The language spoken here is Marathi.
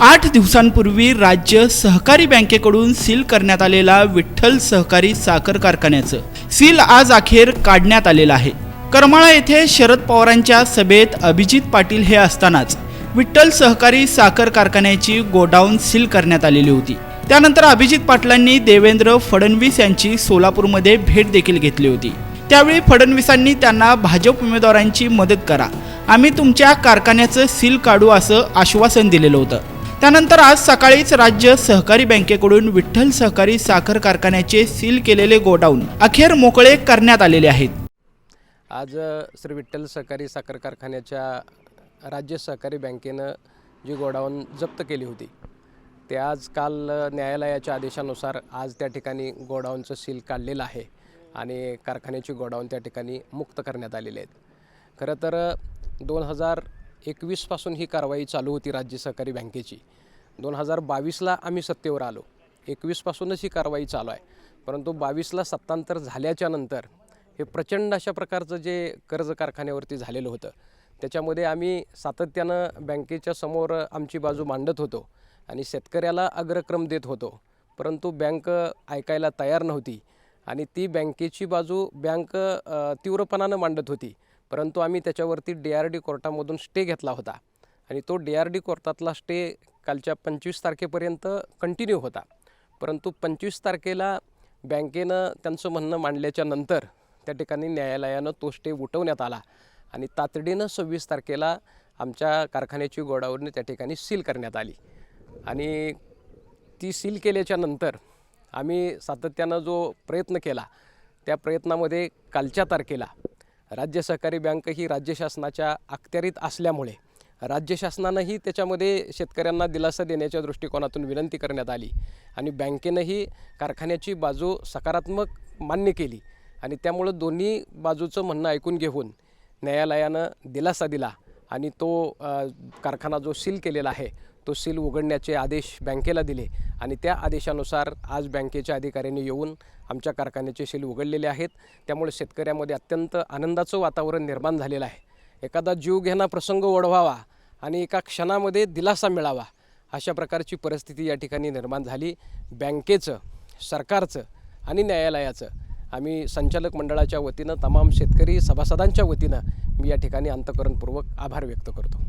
आठ दिवसांपूर्वी राज्य सहकारी बँकेकडून सील करण्यात आलेला विठ्ठल सहकारी साखर कारखान्याचं सील आज अखेर काढण्यात आलेलं आहे. करमाळा येथे शरद पवारांच्या सभेत अभिजित पाटील हे असतानाच विठ्ठल सहकारी साखर कारखान्याची गोडाऊन सील करण्यात आलेली होती. त्यानंतर अभिजित पाटलांनी देवेंद्र फडणवीस यांची सोलापूरमध्ये भेट देखील घेतली होती. त्यावेळी फडणवीसांनी त्यांना भाजप उमेदवारांची मदत करा. आम्ही तुमच्या कारखान्याचं सील काढू असं आश्वासन दिलेलं होतं. त्यानंतर आज सकाळीच राज्य सहकारी बँकेकडून विठ्ठल सहकारी साखर कारखान्याचे सील केलेले गोडाऊन अखेर मोकळे करण्यात आलेले आहेत. आज श्री विठ्ठल सहकारी साखर कारखान्याच्या राज्य सहकारी बँकेनं जी गोडाऊन जप्त केली होती ते आज काल न्यायालयाच्या आदेशानुसार आज त्या ठिकाणी गोडाऊनचं सील काढलेलं आहे आणि कारखान्याची गोडाऊन त्या ठिकाणी मुक्त करण्यात आलेली आहेत. खरं तर दोन हजार एकवीसपासून ही कारवाई चालू होती राज्य सहकारी बँकेची. दोन हजार बावीसला आम्ही सत्तेवर आलो. एकवीसपासूनच ही कारवाई चालू आहे. परंतु बावीसला सत्तांतर झाल्याच्यानंतर हे प्रचंड अशा प्रकारचं जे कर्ज कारखान्यावरती झालेलं होतं त्याच्यामध्ये आम्ही सातत्यानं बँकेच्या समोर आमची बाजू मांडत होतो आणि शेतकऱ्याला अग्रक्रम देत होतो. परंतु बँक ऐकायला तयार नव्हती आणि ती बँकेची बाजू बँक तीव्रपणानं मांडत होती. परंतु आम्ही त्याच्यावरती डी आर डी कोर्टामधून स्टे घेतला होता. आणि तो डी आर डी कोर्टातला स्टे कालच्या पंचवीस तारखेपर्यंत कंटिन्यू होता. परंतु पंचवीस तारखेला बँकेनं त्यांचं म्हणणं मांडल्याच्या नंतर त्या ठिकाणी न्यायालयानं तो स्टे उठवण्यात आला. आणि तातडीनं सव्वीस तारखेला आमच्या कारखान्याची गोडावरून त्या ठिकाणी सील करण्यात आली. आणि ती सील केल्याच्यानंतर आम्ही सातत्यानं जो प्रयत्न केला त्या प्रयत्नामध्ये कालच्या तारखेला राज्य सहकारी बँक ही राज्य शासनाच्या अखत्यारीत असल्यामुळे राज्य शासनानंही त्याच्यामध्ये शेतकऱ्यांना दिलासा देण्याच्या दृष्टिकोनातून विनंती करण्यात आली आणि बँकेनंही कारखान्याची बाजू सकारात्मक मान्य केली. आणि त्यामुळं दोन्ही बाजूचं म्हणणं ऐकून घेऊन न्यायालयानं दिलासा दिला. आणि तो कारखाना जो सील केलेला आहे तो सील उघडण्याचे आदेश बँकेला दिले आणि त्या आदेशानुसार आज बँकेच्या अधिकाऱ्यांनी येऊन आमच्या कारखान्याचे सील उघडलेले आहेत. त्यामुळे शेतकऱ्यामध्ये अत्यंत आनंदाचं वातावरण निर्माण झालेलं आहे. एखादा जीव घेणा प्रसंग ओढवावा आणि एका क्षणामध्ये दिलासा मिळावा अशा प्रकारची परिस्थिती या ठिकाणी निर्माण झाली. बँकेचं सरकारचं आणि न्यायालयाचं. आम्ही संचालक मंडळाच्या वतीनं तमाम शेतकरी सभासदांच्या वतीनं मी या ठिकाणी अंतकरणपूर्वक आभार व्यक्त करतो.